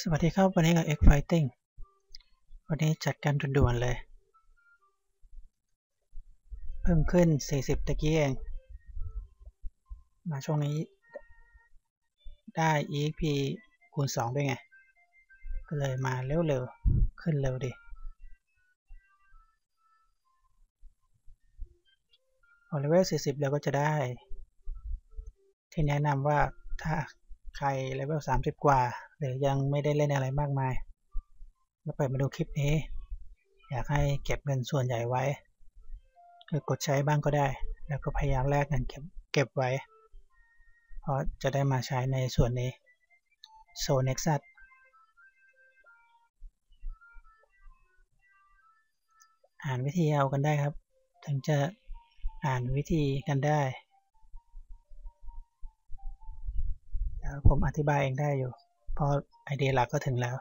สวัสดีครับ วันนี้กับ X Fighting วันนี้จัดกันด่วนๆเลย เพิ่มขึ้น 40 ตะกี้เอง มาช่วงนี้ได้ EXP คูณ 2 ด้วยไง ก็เลยมาเร็วๆ ขึ้นเร็วดิพอเลเวล 40 แล้วก็จะได้ ที่แนะนำว่าถ้าใครเลเวล 30 กว่า หรือยังไม่ได้เล่นอะไรมากมายมาเปิดมาดูคลิปนี้ อยากให้เก็บเงินส่วนใหญ่ไว้ คือกดใช้บ้างก็ได้ แล้วก็พยายามแลกเงินเก็บเก็บไว้ เพราะจะได้มาใช้ในส่วนนี้โซเน็กซัสอ่านวิธีเอากันได้ครับ ถึงจะอ่านวิธีกันได้ผมอธิบายเองได้อยู่ เพราะไอเดียหลักก็ถึงแล้ว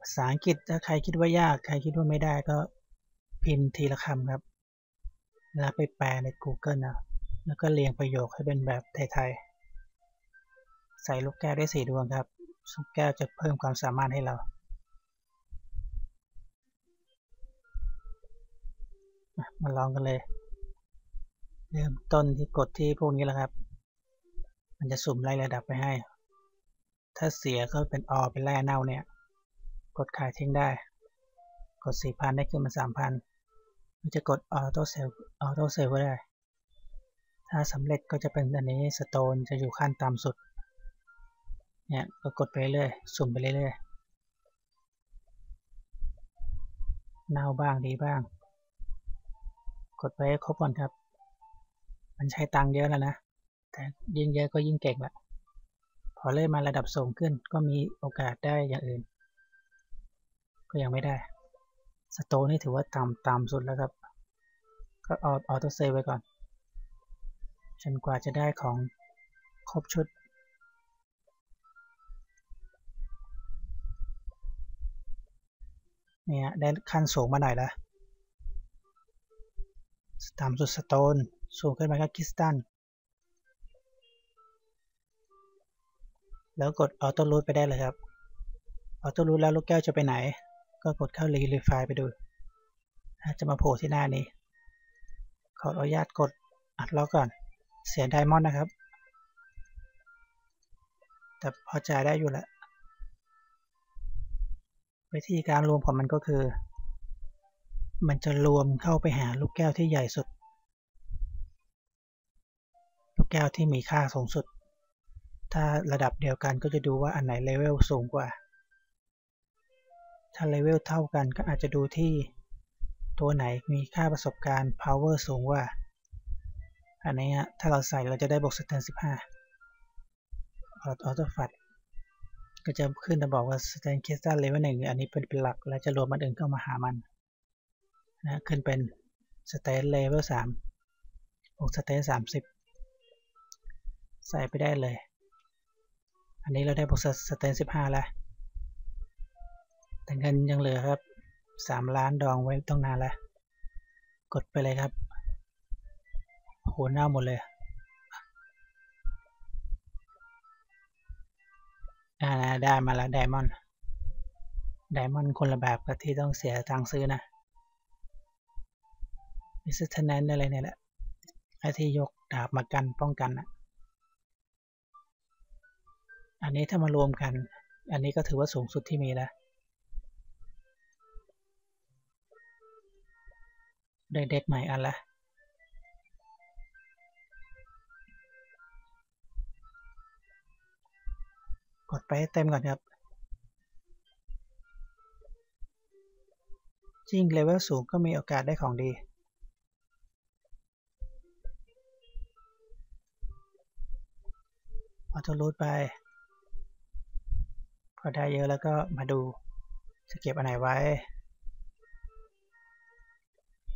ภาษาอังกฤษถ้าใครคิดว่ายาก ใครคิดว่าไม่ได้ก็พิมพ์ทีละคำครับ แล้วไปแปลใน Google นะ แล้วก็เรียงประโยคให้เป็นแบบไทยๆ ใส่ลูกแก้วได้สี่ดวงครับลูกแก้วจะเพิ่มความสามารถให้เรามาลองกันเลย เริ่มต้นที่กดที่พวกนี้แหละครับ มันจะสุ่มไล่ระดับไปให้ ถ้าเสียก็เป็นออเป็นแร่เน่าเนี่ย กดขายทิ้งได้ กด 4,000 ได้ขึ้นมา 3,000มันจะกดออโต้เซลออโต้เซลก็ได้ ถ้าสำเร็จก็จะเป็นอันนี้สโตนจะอยู่ขั้นต่ำสุด เนี่ยก็กดไปเรื่อยสุ่มไปเรื่อยเน่าบ้างดีบ้าง กดไปครบก่อนครับ มันใช้ตังค์เยอะแล้วนะ แต่ยิ่งเยอะก็ยิ่งเก่งละพอเลื่อนมาระดับสูงขึ้นก็มีโอกาสได้อย่างอื่น ก็ยังไม่ได้ สโตนี่ถือว่าต่ำต่ำสุดแล้วครับ ก็ออออโต้เซฟไว้ก่อนจนกว่าจะได้ของครบชุดเนี่ยได้ขั้นสูงมาหน่อยแล้วต่ำสุดสโตน สูงขึ้นมาก็คิสตัน แล้วกดออโต้รูทไปได้เลยครับออโต้รูทแล้วลูกแก้วจะไปไหน ก็กดเข้ารีลิฟายไปดู จะมาโผล่ที่หน้านี้ ขออนุญาตกดอัดล็อกก่อน เสียไดมอนด์นะครับ แต่พอจ่ายได้อยู่แล้ววิธีการรวมของมันก็คือ มันจะรวมเข้าไปหาลูกแก้วที่ใหญ่สุด ลูกแก้วที่มีค่าสูงสุด ถ้าระดับเดียวกันก็จะดูว่าอันไหนเลเวลสูงกว่า ถ้าเลเวลเท่ากันก็อาจจะดูที่ตัวไหนมีค่าประสบการณ์ power สูงกว่า อันนี้ถ้าเราใส่เราจะได้บวกสแตน15ออโต้ฟัดก็จะขึ้นจะบอกว่าสแตนเคสตันเลเวลหนึ่งอันนี้เป็นหลัก แล้วจะรวมมันอื่นเข้ามาหามันนะขึ้นเป็นสแตนเลเวล3บวกสแตน30ใส่ไปได้เลย อันนี้เราได้บวกสเตนสิบห้าแล้ว แต่เงินยังเหลือครับสามล้านดองไว้ต้องนานแล้ว กดไปเลยครับโหหน้าหมดเลย อ่าได้มาแล้วไดมอนด์ไดมอนด์คนละแบบกับที่ต้องเสียตังค์ซื้อนะมิสเทนแนนอะไรเนี่ยแหละไอที่ยกดาบมากันป้องกันนะ อันนี้ถ้ามารวมกัน อันนี้ก็ถือว่าสูงสุดที่มีแล้ว ได้เด็ดใหม่อันละกดไปเต็มก่อนครับ จริงเลเวลสูงก็มีโอกาสได้ของดีออโต้รูทไป อได้เยอะแล้วก็มาดูจะเก็บอันไหนไว้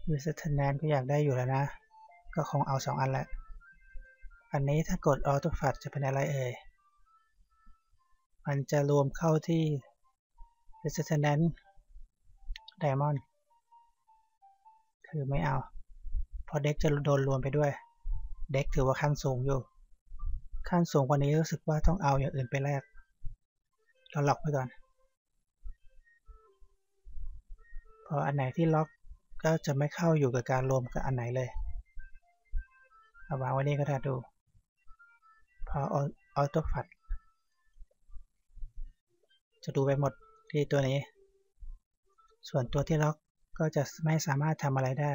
วิสเทนแนนก็อยากได้อยู่แล้วนะ ก็คงเอาสองอันแหละ อันนี้ถ้ากดออโต้ฟัดจะเป็นอะไรเอ่ย มันจะรวมเข้าที่ Resistance Diamond คือไม่เอาพอเด็กจะโดนรวมไปด้วย เด็กถือว่าขั้นสูงอยู่ ขั้นสูงกว่านี้รู้สึกว่าต้องเอาอย่างอื่นไปแลก เราล็อกไว้ก่อน พออันไหนที่ล็อกก็จะไม่เข้าอยู่กับการรวมกับอันไหนเลย เอาวางไว้นี่ก็ได้ดู พอออโต้ฟัดจะดูไปหมดที่ตัวนี้ ส่วนตัวที่ล็อกก็จะไม่สามารถทำอะไรได้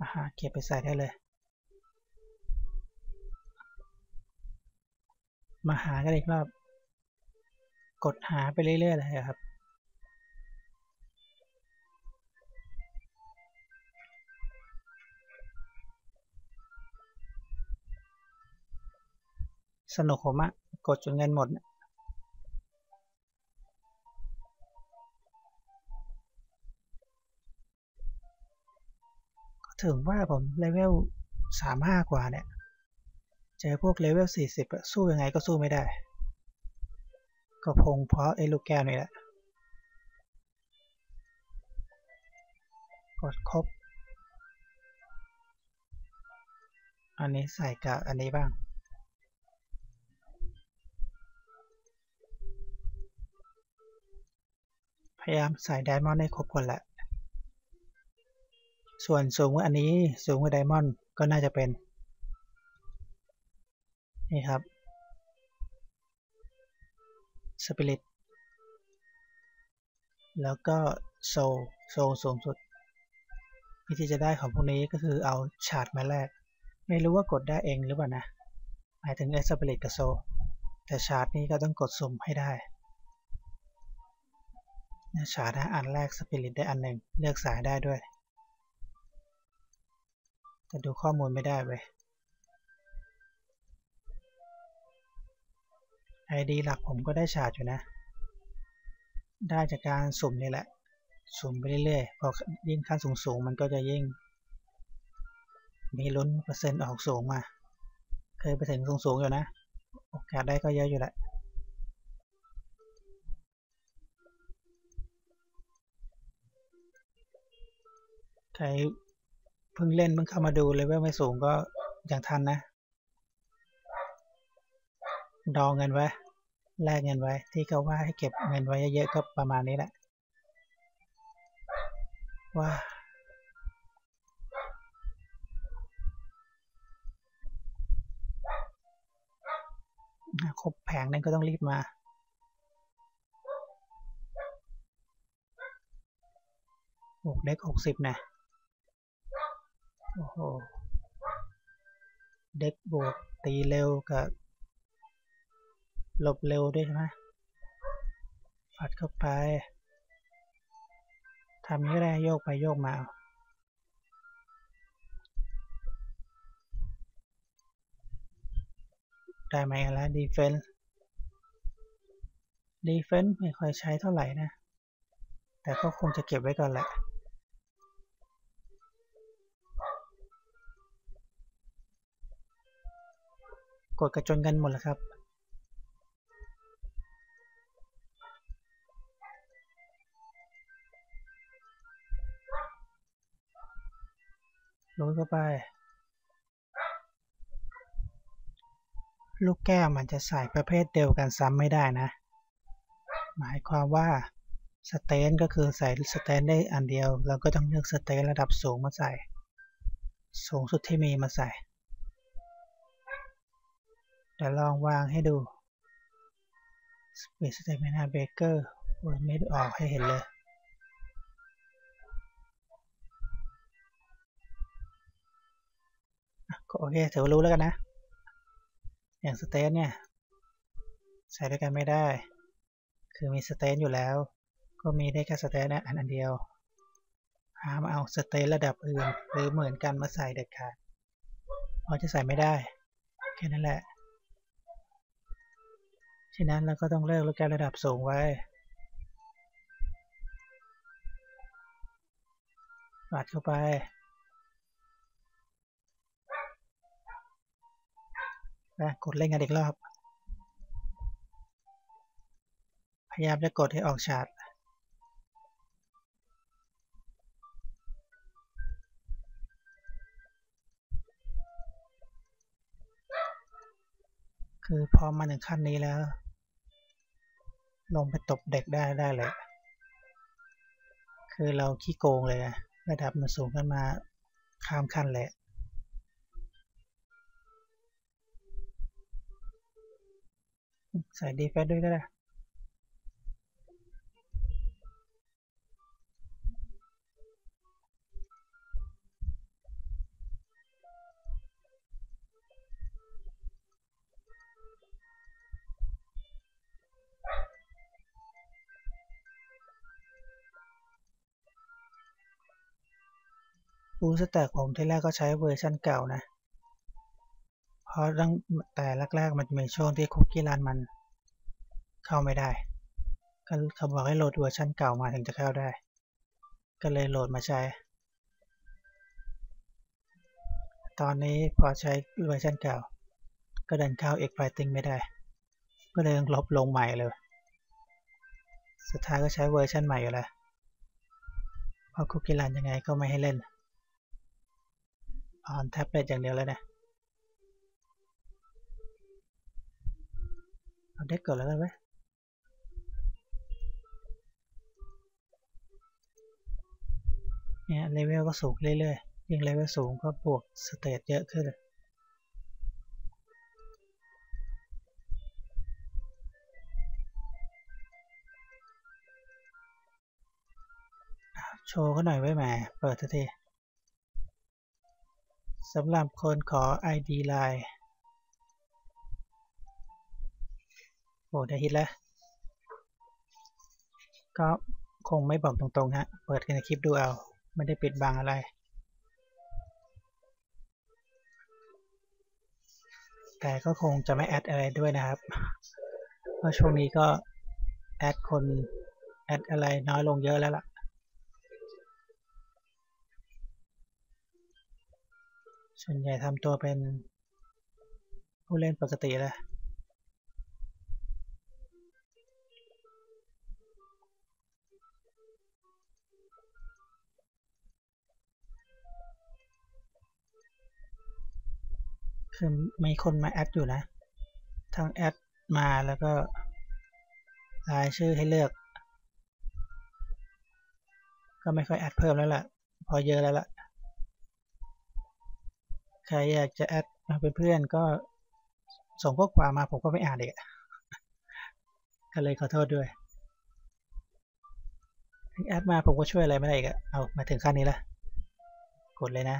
อาหาเก็บไปใส่ได้เลย มาหากันอีกรอบ กดหาไปเรื่อยๆเลยครับ สนุกผมอะกดจนเงินหมดถึงว่าผมเลเวลสามห้ากว่าเนี่ย จอพวกเลเวลสี่สิบสู้ยังไงก็สู้ไม่ได้ ก็พงเพราะไอ้ลูกแก้วนี่แหละ กดครบ อันนี้ใส่กับอันนี้บ้าง พยายามใส่ไดมอนด์ให้ครบก่อนแหละ ส่วนสูงกว่าอันนี้สูงกว่าไดมอนด์ก็น่าจะเป็น นี่ครับสปิริตแล้วก็โซโซสูงสุด วิธีจะได้ของพวกนี้ก็คือเอาชาร์จมาแลกไม่รู้ว่ากดได้เองหรือเปล่านะ หมายถึงเอสปิริตกับโซ แต่ชาร์จนี้ก็ต้องกดสุ่มให้ได้ชาร์จอันแรกสปิริตได้อันหนึ่งเลือกสายได้ด้วย แต่ดูข้อมูลไม่ได้เว้ย ID หลักผมก็ได้ชาร์จอยู่นะ ได้จากการสุ่มนี่แหละ สุ่มไปเรื่อยๆ พอยิ่งขั้นสูงๆ มันก็จะยิ่ง มีลุ้นเปอร์เซ็นต์ออกสูงมา เคยไปถึงสูงๆอยู่นะ โอกาสได้ก็เยอะอยู่แหละใครเพิ่งเล่นเพิ่งเข้ามาดูเลเวลไม่สูงก็อยังทันนะ ดองเงินไว้ แลกเงินไว้ ที่เขาว่าให้เก็บเงินไว้เยอะๆก็ประมาณนี้แหละว่าครบแผงนั้นก็ต้องรีบมาบวกเด็กหกสิบนะ โอ้โห เด็กบวกตีเร็วกับ หลบเร็วด้วยใช่ไหมฟัดเข้าไปทำนี้ได้โยกไปโยกมาได้ไหมแล้วดีเฟนส์ดีเฟนส์ไม่ค่อยใช้เท่าไหร่นะ แต่ก็คงจะเก็บไว้ก่อนแหละกดกระจนกันหมดแล้วครับ ลงเข้าไป ลูกแก้วมันจะใส่ประเภทเดียวกันซ้ำไม่ได้นะ หมายความว่าสเตนก็คือใส่สเตนได้อันเดียว เราก็ต้องเลือกสเตนระดับสูงมาใส่ สูงสุดที่มีมาใส่เดี๋ยวลองวางให้ดู Speed Stamina Breaker ไม่ได้ออกให้เห็นเลย โอเคถือว่ารู้แล้วกันนะ อย่างสเตนเนี่ยใส่ด้วยกันไม่ได้ คือมีสเตนอยู่แล้ว ก็มีได้แค่สเตนนะอันอันเดียวหามาเอาสเตนระดับอื่น หรือเหมือนกันมาใส่เด็ดขาดเราจะใส่ไม่ได้ แค่นั้นแหละฉะนั้นเราก็ต้องเลิกลูกแก้วระดับสูงไว้ปัดเข้าไป นะกดเล่นกันอีกรอบ พยายามจะกดให้ออกชาร์จคือพอมาถึงขั้นนี้แล้ว ลงไปตบเด็กได้ได้เลย คือเราขี้โกงเลยนะระดับมันสูงขึ้นมาข้ามขั้นเลย ใส่ดีเฟด้วยก็ได้บูสแต็กผมที่แรกก็ใช้เวอร์ชันเก่านะ ราะตั้งแต่แรกๆ มันจะมีช่วงที่คุกกี้รันมันเข้าไม่ได้ ก็เขาบอกให้โหลดเวอร์ชันเก่ามาถึงจะเข้าได้ ก็เลยโหลดมาใช้ ตอนนี้พอใช้เวอร์ชันเก่า ก็ดินเข้า X Fighting ไม่ได้ ก็เลยลบลงใหม่เลย สุดท้ายก็ใช้เวอร์ชันใหม่อยู่แล้วเพราะคุกกี้รันยังไงก็ไม่ให้เล่นออนแท็บเล็ตอย่างเดียวแล้วนะ เอาเด็กก่อนแล้วกันไหมเนี่ยเลเวลก็สูงเรื่อยๆ ยิ่งเลเวลสูงก็บวกสเตตเยอะขึ้นโชว์ก็หน่อยไว้แหม เปิดทีสำหรับคนขอ ID Line อ้ได้ฮิตแล้ว ก็คงไม่บอกตรงๆฮะ เปิดกันในคลิปดูเอา ไม่ได้ปิดบังอะไร แต่ก็คงจะไม่แอดอะไรด้วยนะครับ เพราะช่วงนี้ก็แอดคนแอดอะไรน้อยลงเยอะแล้วล่ะ ส่วนใหญ่ทำตัวเป็นผู้เล่นปกติแล้ว คือมีคนมาแอดอยู่นะ ทั้งแอดมาแล้วก็รายชื่อให้เลือก ก็ไม่ค่อยแอดเพิ่มแล้วล่ะ พอเยอะแล้วล่ะ ใครอยากจะแอดมาเป็นเพื่อนก็ส่งข้อความมาผมก็ไม่อ่านเด็กก็เลยขอโทษด้วยแอดมาผมก็ช่วยอะไรไม่ได้อีกอะเอามาถึงขั้นนี้ละกดเลยนะ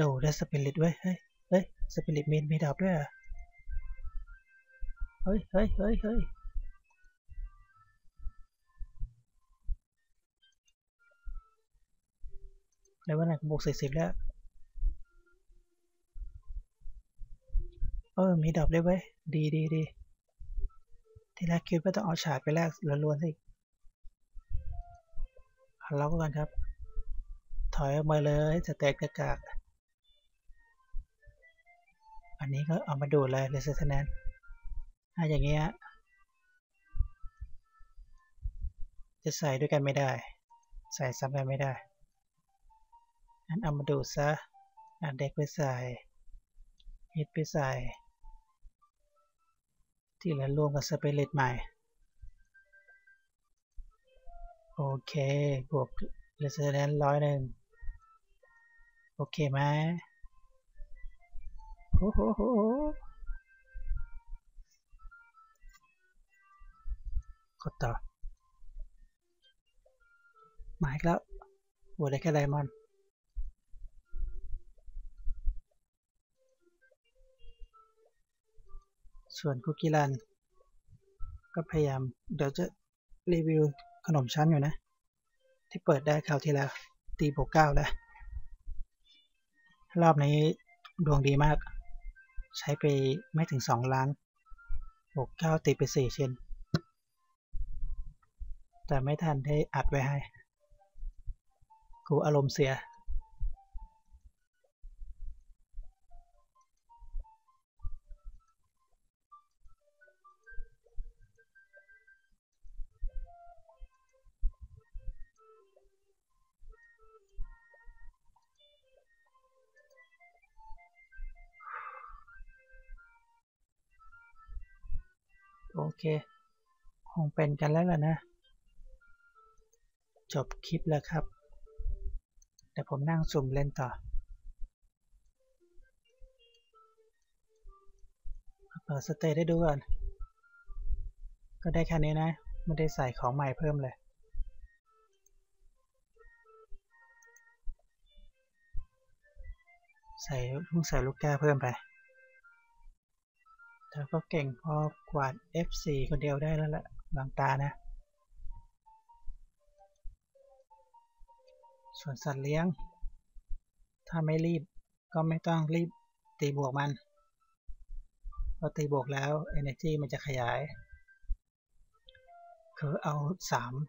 ดูได้สปิริตไว้เฮ้ย เฮ้ย สปิริตมีมีดับด้วยอะเฮ้ย เฮ้ย เฮ้ย เฮ้ยแล้ววันไหนบวกสี่สิบแล้ว เออ มีดับได้วยเว้ย ดีดีดีทีแรกคิดว่าต้องเอาฉาดไปแลกล้วนๆสิเราก็กันครับ ถอยออกมาเลยจะแตกกระกาก อันนี้ก็เอามาดูเลยเลยสแนนถ้าอย่างเงี้ยจะใส่ด้วยกันไม่ได้ ใส่ซ้ำกันไม่ได้งั้นเอามาดูซะอันเด็กไปใส่ฮิตไปใส่ ที่เหลือรวมกับสเปริตใหม่ โอเค บวกเลเซอร์แนนร้อยหนึ่งโอเคไหม กดต่อหมายแล้วบวได้แค่ไดมอนด์ส่วนคุกกี้รัน ก็พยายาม เดี๋ยวจะรีวิวขนมชั้นอยู่นะ ที่เปิดได้คราวที่แล้วตีโบกเก้าแล้ว รอบนี้ดวงดีมาก ใช้ไปไม่ถึงสองล้านบวกเก้าตีไปสี่ชิ้น แต่ไม่ทันได้อัดไว้ให้ กูอารมณ์เสีย โอเค คงเป็นกันแล้วล่ะนะ จบคลิปแล้วครับ แต่ผมนั่งสุ่มเล่นต่อเปิดสเตทได้ดูก่อน ก็ได้แค่นี้นะ ไม่ได้ใส่ของใหม่เพิ่มเลย ใส่ลูกใส่ลูกแก้วเพิ่มไป เธอก็เก่งพอกวาด F4 คนเดียวได้แล้วแหละบางตานะ ส่วนสัตว์เลี้ยง ถ้าไม่รีบก็ไม่ต้องรีบตีบวกมันพอตีบวกแล้ว Energy มันจะขยาย คือเอา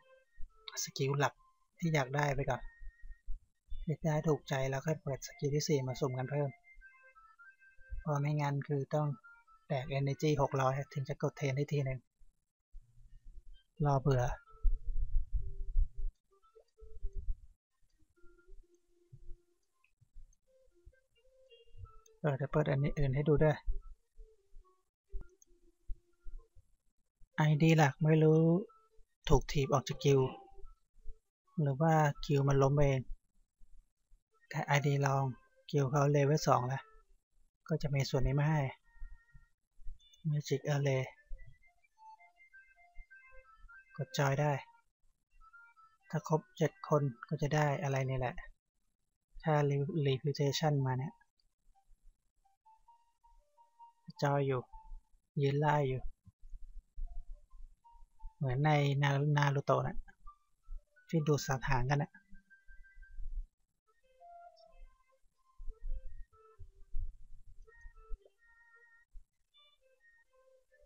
3 สกิลหลักที่อยากได้ไปก่อนเลือกได้ถูกใจแล้วค่อยเปิดสกิลที่ 4 มาสุ่มกันเพิ่ม พอไม่งั้นคือต้อง แตก Energy 600 ถึงจะกดเทนได้ทีหนึ่งรอเบื่อ เออเดี๋ยวเปิดอันนี้อื่นให้ดูด้วย ID หลักไม่รู้ถูกถีบออกจากกิลหรือว่ากิลมันล้มเอง แต่ ID ลองกิลเขาเลเวล2แล้ว ก็จะมีส่วนนี้มาให้ Magic Array กดจอยได้ ถ้าครบ 7 คนก็จะได้อะไรนี่แหละ ถ้า Reputation มาเนี่ย จอยอยู่ ยืนไล่อยู่ เหมือนในนารูโตะนะที่ดูสัตว์หางกันนะ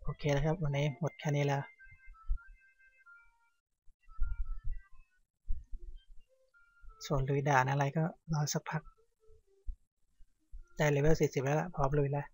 โอเคแล้วครับ วันนี้หมดแค่นี้แล้วส่วนลุยด่านอะไรก็รอสักพัก ได้เลเวล 40 แล้วล่ะ พร้อมลุยแล้ว